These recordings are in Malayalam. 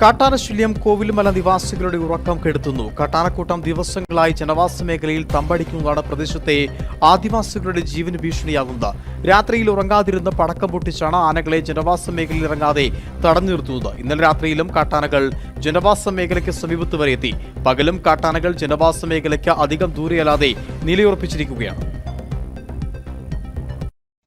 കാട്ടാനശല്യം കോവിലുമല നിവാസികളുടെ ഉറക്കം കെടുത്തുന്നു. കാട്ടാനക്കൂട്ടം ദിവസങ്ങളായി ജനവാസ മേഖലയിൽ തമ്പടിക്കുന്നതാണ് പ്രദേശത്തെ ആദിവാസികളുടെ ജീവന് ഭീഷണിയാകുന്നത്. രാത്രിയിൽ ഉറങ്ങാതിരുന്ന് പടക്കം പൊട്ടിച്ചാണ് ആനകളെ ജനവാസ മേഖലയിൽ ഇറങ്ങാതെ തടഞ്ഞു നിർത്തുന്നത്. ഇന്നലെ രാത്രിയിലും കാട്ടാനകൾ ജനവാസ മേഖലയ്ക്ക് സമീപത്ത് വരെ എത്തി. പകലും കാട്ടാനകൾ ജനവാസ മേഖലയ്ക്ക് അധികം ദൂരെയല്ലാതെ നിലയുറപ്പിച്ചിരിക്കുകയാണ്.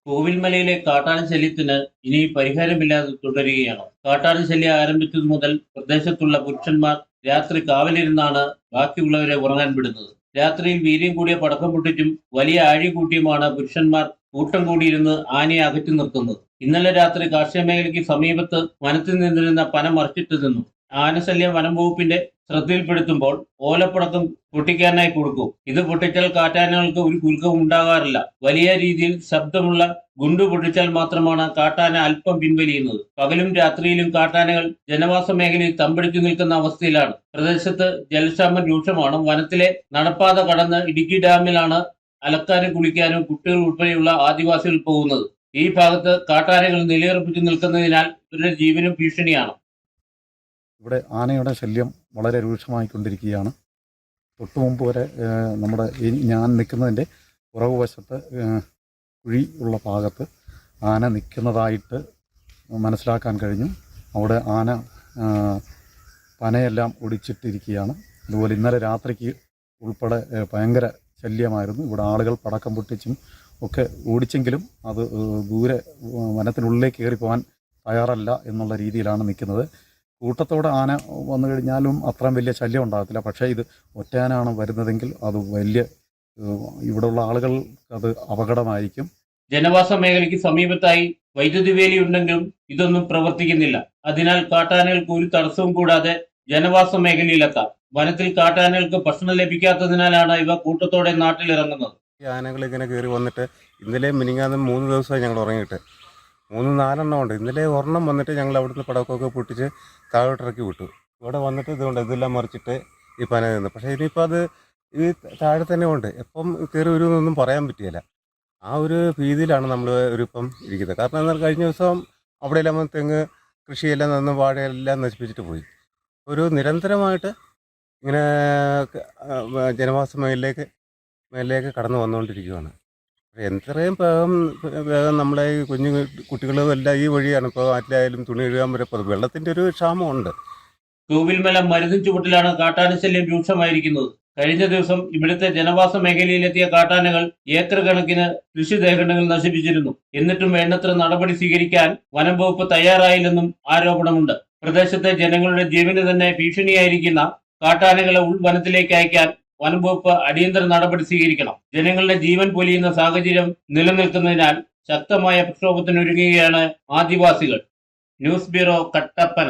കോവിൽമലയിലെ കാട്ടാന ശല്യത്തിന് ഇനി പരിഹാരമില്ലാതെ തുടരുകയാണ്. കാട്ടാന ശല്യം ആരംഭിച്ചതു മുതൽ പ്രദേശത്തുള്ള പുരുഷന്മാർ രാത്രി കാവലിരുന്നാണ് ബാക്കിയുള്ളവരെ ഉറങ്ങാൻ വിടുന്നത്. രാത്രിയിൽ വീര്യം കൂടിയ പടക്കം പൊട്ടിച്ചും വലിയ ആഴി കൂട്ടിയുമാണ് പുരുഷന്മാർ കൂട്ടം കൂടിയിരുന്ന് ആനയെ അകറ്റി നിർത്തുന്നത്. ഇന്നലെ രാത്രി കാർഷിക മേഖലയ്ക്ക് സമീപത്ത് വനത്തിൽ നിന്നിരുന്ന പന മറിച്ചിട്ട് നിന്നു. ആനശല്യം വനം വകുപ്പിന്റെ ശ്രദ്ധയിൽപ്പെടുത്തുമ്പോൾ ഓലപ്പുറത്തും പൊട്ടിക്കാനായി കൊടുക്കും. ഇത് പൊട്ടിച്ചാൽ കാട്ടാനകൾക്ക് ഒരു കുലുക്കവും ഉണ്ടാകാറില്ല. വലിയ രീതിയിൽ ശബ്ദമുള്ള ഗുണ്ടു പൊട്ടിച്ചാൽ മാത്രമാണ് കാട്ടാന അല്പം പിൻവലിയുന്നത്. പകലും രാത്രിയിലും കാട്ടാനകൾ ജനവാസ മേഖലയിൽ തമ്പടിച്ചു നിൽക്കുന്ന അവസ്ഥയിലാണ്. പ്രദേശത്ത് ജലക്ഷാമം രൂക്ഷമാണ്. വനത്തിലെ നടപ്പാത കടന്ന് ഇടുക്കി ഡാമിലാണ് അലക്കാനും കുളിക്കാനും കുട്ടികൾ ഉൾപ്പെടെയുള്ള ആദിവാസികൾ പോകുന്നത്. ഈ ഭാഗത്ത് കാട്ടാനകൾ നിലയുറപ്പിച്ചു നിൽക്കുന്നതിനാൽ ഇവരുടെ ജീവനും ഭീഷണിയാണ്. ഇവിടെ ആനയുടെ ശല്യം വളരെ രൂക്ഷമായിക്കൊണ്ടിരിക്കുകയാണ്. തൊട്ടു മുമ്പ് വരെ നമ്മുടെ ഞാൻ നിൽക്കുന്നതിന്റെ പുറകു വശത്ത് കുഴി ഉള്ള ഭാഗത്ത് ആന നിൽക്കുന്നതായിട്ട് മനസ്സിലാക്കാൻ കഴിഞ്ഞു. അവിടെ ആന പനയെല്ലാം ഒടിച്ചിട്ടിരിക്കുകയാണ്. അതുപോലെ ഇന്നലെ രാത്രിക്ക് ഉൾപ്പെടെ ഭയങ്കര ശല്യമായിരുന്നു. ഇവിടെ ആളുകൾ പടക്കം പൊട്ടിച്ചും ഒക്കെ ഓടിച്ചെങ്കിലും അത് ദൂരെ വനത്തിനുള്ളിലേക്ക് കയറി പോകാൻ തയ്യാറല്ല എന്നുള്ള രീതിയിലാണ് നിൽക്കുന്നത്. കൂട്ടത്തോടെ ആന വന്നു കഴിഞ്ഞാലും അത്രയും വലിയ ശല്യം ഉണ്ടാകത്തില്ല. പക്ഷേ ഇത് ഒറ്റയാനാണ് വരുന്നതെങ്കിൽ അത് വലിയ ഇവിടെയുള്ള ആളുകൾ അത് അപകടമായിരിക്കും. ജനവാസ മേഖലയ്ക്ക് സമീപത്തായി വൈദ്യുതി വേലി ഉണ്ടെങ്കിലും ഇതൊന്നും പ്രവർത്തിക്കുന്നില്ല. അതിനാൽ കാട്ടാനകൾക്ക് ഒരു തടസ്സവും കൂടാതെ ജനവാസ മേഖലയിലെത്താം. വനത്തിൽ കാട്ടാനകൾക്ക് ഭക്ഷണം ലഭിക്കാത്തതിനാലാണ് ഇവ കൂട്ടത്തോടെ നാട്ടിലിറങ്ങുന്നത്. ഈ ആനകൾ ഇങ്ങനെ കയറി വന്നിട്ട് ഇന്നലെ മിനിങ്ങാതെ മൂന്ന് ദിവസമായി ഞങ്ങൾ ഉറങ്ങിയിട്ട്. മൂന്ന് നാലെണ്ണം ഉണ്ട്. ഇന്നലെ ഒരെണ്ണം വന്നിട്ട് ഞങ്ങൾ അവിടുത്തെ പടക്കമൊക്കെ പൊട്ടിച്ച് താഴോട്ടിറക്കി വിട്ടു. ഇവിടെ വന്നിട്ട് ഇതുകൊണ്ട് ഇതെല്ലാം മറിച്ചിട്ട് ഈ പന നിന്ന്. പക്ഷേ ഇനിയിപ്പോൾ അത് ഈ താഴെ തന്നെ ഉണ്ട്. എപ്പം കയറി വരുമെന്നൊന്നും പറയാൻ പറ്റിയില്ല. ആ ഒരു ഭീതിയിലാണ് നമ്മൾ ഒരു ഇപ്പം ഇരിക്കുന്നത്. കാരണം എന്നാൽ കഴിഞ്ഞ ദിവസം അവിടെയെല്ലാം തെങ്ങ് കൃഷിയെല്ലാം നിന്ന് വാഴയെല്ലാം നശിപ്പിച്ചിട്ട് പോയി. ഒരു നിരന്തരമായിട്ട് ഇങ്ങനെ ജനവാസ മേഖലയിലേക്ക് മേലേക്ക് കടന്നു വന്നുകൊണ്ടിരിക്കുകയാണ് എത്രയും വേഗം വേഗം നമ്മളെ ഈ കുഞ്ഞു കുട്ടികളും എല്ലാം ഈ വഴിയാണ്. ഇപ്പോൾ ആറ്റിലായാലും തുണി എഴുതാൻ വരെ വെള്ളത്തിന്റെ വെള്ളത്തിന്റെ ഒരു ക്ഷാമമുണ്ട്. തൂവിൽമല മരുതി ചുവട്ടിലാണ് കാട്ടാന ശല്യം രൂക്ഷമായിരിക്കുന്നത്. കഴിഞ്ഞ ദിവസം ഇവിടുത്തെ ജനവാസ മേഖലയിലെത്തിയ കാട്ടാനകൾ ഏക്കർ കണക്കിന് കൃഷിദേഹങ്ങൾ നശിപ്പിച്ചിരുന്നു. എന്നിട്ടും വേണ്ടത്ര നടപടി സ്വീകരിക്കാൻ വനം വകുപ്പ് തയ്യാറായില്ലെന്നും ആരോപണമുണ്ട്. പ്രദേശത്തെ ജനങ്ങളുടെ ജീവന് തന്നെ ഭീഷണിയായിരിക്കുന്ന കാട്ടാനകളെ ഉൾവനത്തിലേക്ക് അയക്കാൻ വനം വകുപ്പ് അടിയന്തര നടപടി സ്വീകരിക്കണം. ജനങ്ങളുടെ ജീവൻ പൊലിയുന്ന സാഹചര്യം നിലനിൽക്കുന്നതിനാൽ ശക്തമായ പ്രക്ഷോഭത്തിനൊരുങ്ങുകയാണ് ആദിവാസികൾ. News bureau Kattappana.